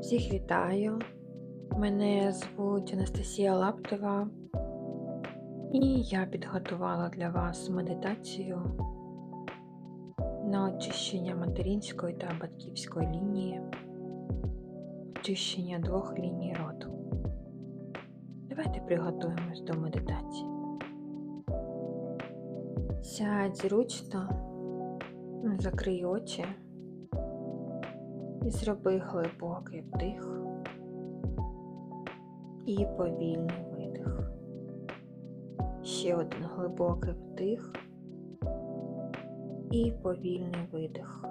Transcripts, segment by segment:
Всіх вітаю. Мене звуть Анастасія Лаптева, і я підготувала для вас медитацію на очищення материнської та батьківської лінії, очищення двох ліній роду. Давайте приготуємось до медитації. Сядь зручно, закрий очі і зроби глибокий вдих і повільний видих. Ще один глибокий вдих і повільний видих.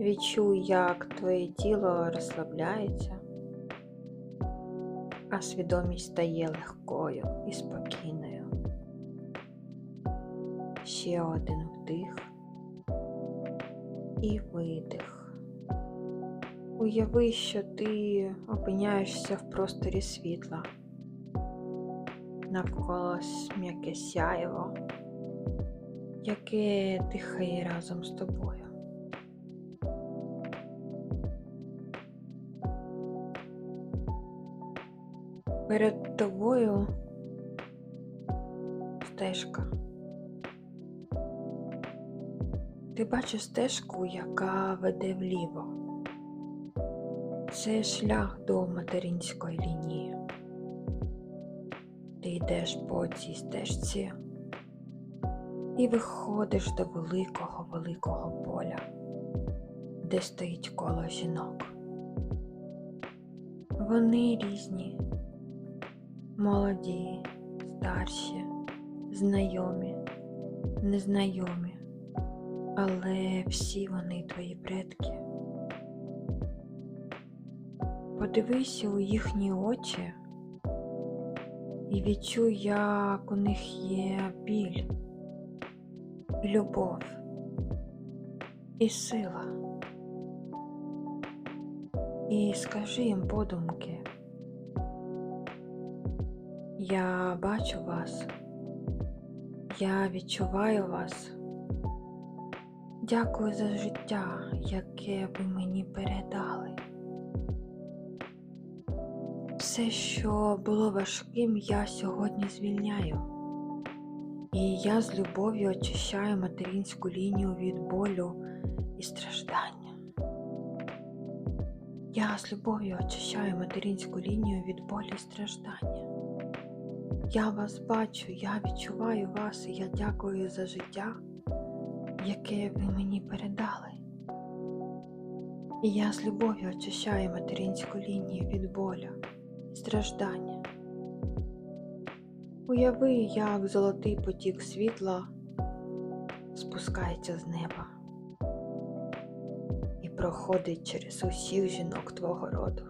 Відчуй, як твоє тіло розслабляється, а свідомість стає легкою і спокійною. Ще один вдих і видих. Уяви, що ти опиняєшся в просторі світла, навколо м'яке сяєво, яке дихає разом з тобою. Перед тобою стежка. Ти бачиш стежку, яка веде вліво. Це шлях до материнської лінії. Ти йдеш по цій стежці і виходиш до великого великого поля, де стоїть коло жінок. Вони різні, молоді, старші, знайомі, незнайомі, але всі вони твої предки. Подивися у їхні очі і відчуй, як у них є біль, любов і сила. І скажи їм подумки, я бачу вас, я відчуваю вас. Дякую за життя, яке ви мені передали. Все, що було важким, я сьогодні звільняю. І я з любов'ю очищаю материнську лінію від болю і страждання. Я з любов'ю очищаю материнську лінію від болю і страждання. Я вас бачу, я відчуваю вас і я дякую за життя, яке ви мені передали. І я з любов'ю очищаю материнську лінію від болю страждання. Уяви, як золотий потік світла спускається з неба і проходить через усіх жінок твого роду.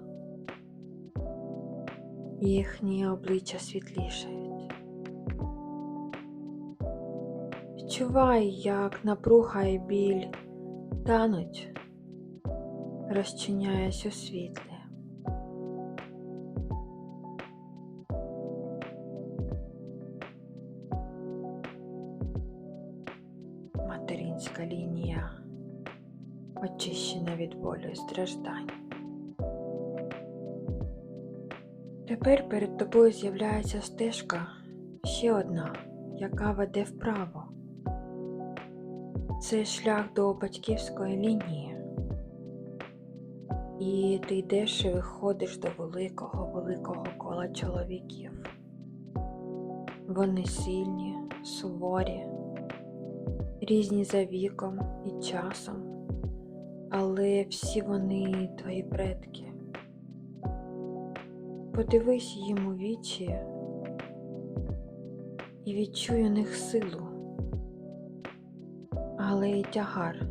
Їхні обличчя світлішають. Відчувай, як напруга і біль тануть, розчиняясь у світлі. Страждань. Тепер перед тобою з'являється стежка ще одна, яка веде вправо. Це шлях до батьківської лінії. І ти йдеш і виходиш до великого, великого кола чоловіків. Вони сильні, суворі різні за віком і часом, але всі вони твої предки. Подивись їм у вічі і відчуй у них силу, але й тягар,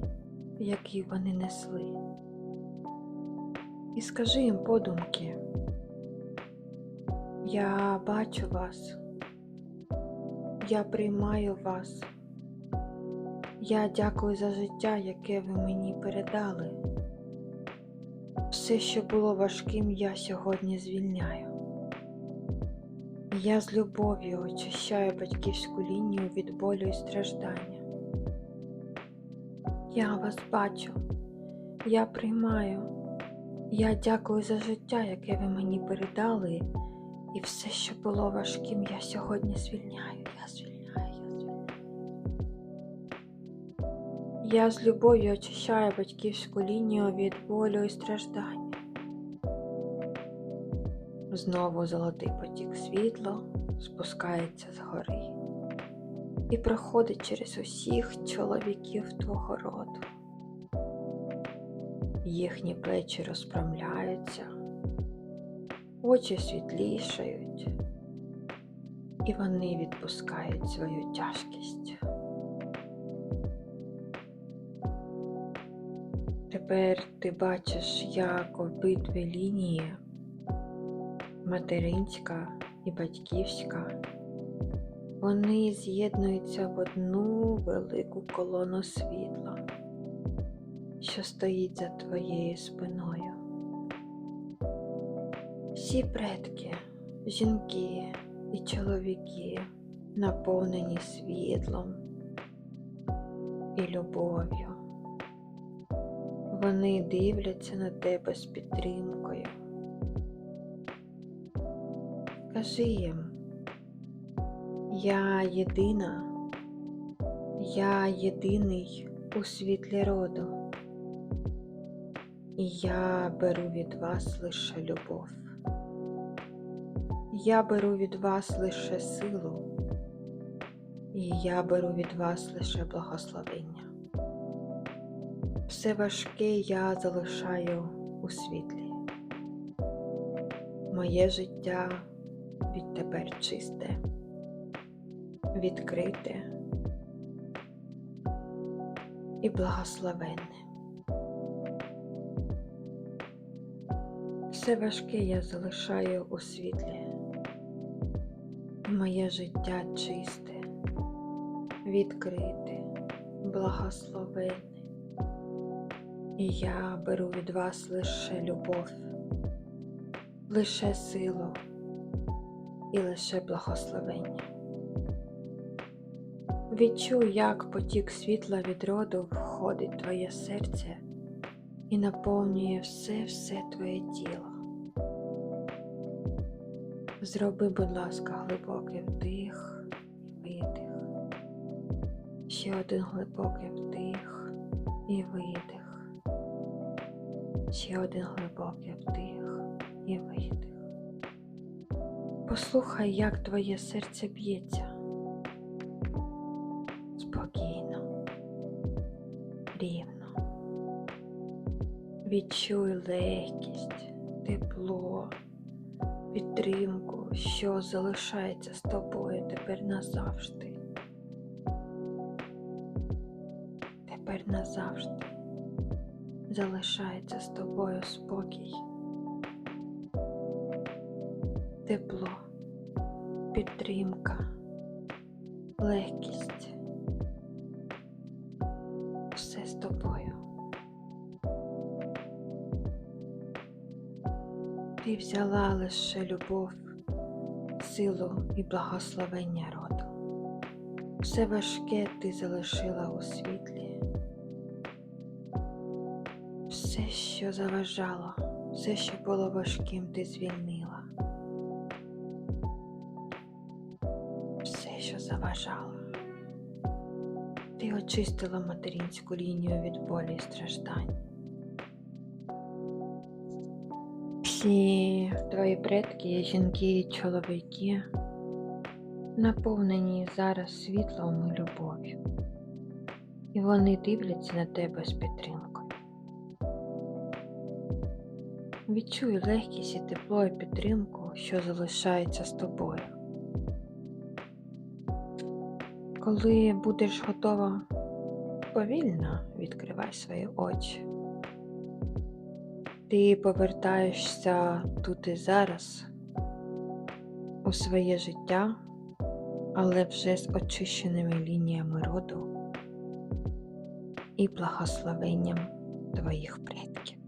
який вони несли. І скажи їм подумки, я бачу вас, я приймаю вас. Я дякую за життя, яке ви мені передали. Все, що було важким, я сьогодні звільняю. Я з любов'ю очищаю батьківську лінію від болю і страждання. Я вас бачу, я приймаю, Я дякую за життя, яке ви мені передали, і все, що було важким, я сьогодні звільняю. Я звільняю, Я з любов'ю очищаю батьківську лінію від болю і страждання. Знову золотий потік світла спускається згори і проходить через усіх чоловіків твого роду. Їхні плечі розпрямляються, очі світлішають, і вони відпускають свою тяжкість. Тепер ти бачиш, як обидві лінії материнська і батьківська, вони з'єднуються в одну велику колону світла, що стоїть за твоєю спиною. Всі предки, жінки і чоловіки наповнені світлом і любов'ю. Вони дивляться на тебе з підтримкою. Кажи їм, я єдина, я єдиний у світлі роду, і я беру від вас лише любов. Я беру від вас лише силу, і я беру від вас лише благословення. Все важке я залишаю у світлі. Моє життя відтепер чисте, відкрите і благословенне. Все важке я залишаю у світлі. Моє життя чисте, відкрите, благословенне. І я беру від вас лише любов, лише силу і лише благословення. Відчуй, як потік світла від роду входить в твоє серце і наповнює все-все твоє тіло. Зроби, будь ласка, глибокий вдих і видих. Ще один глибокий вдих і видих. Ще один глибокий вдих і видих. Послухай, як твоє серце б'ється. Спокійно, рівно. Відчуй легкість, тепло, підтримку, що залишається з тобою тепер назавжди. Тепер назавжди залишається з тобою спокій, тепло, підтримка, легкість. Все з тобою. Ти взяла лише любов, силу і благословення роду. Все важке ти залишила у світлі. Що заважало, все, що було важким, ти звільнила. Все, що заважало. Ти очистила материнську лінію від болі і страждань. Всі твої предки, жінки і чоловіки наповнені зараз світлом і любов'ю, і вони дивляться на тебе з підтримкою. Відчуй легкість і тепло і підтримку, що залишається з тобою. Коли будеш готова, повільно відкривай свої очі. Ти повертаєшся тут і зараз у своє життя, але вже з очищеними лініями роду і благословенням твоїх предків.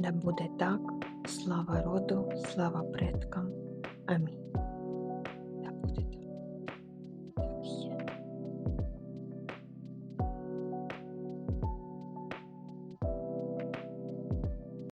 Да буде так, слава роду, слава предкам. Амінь. Да буде так.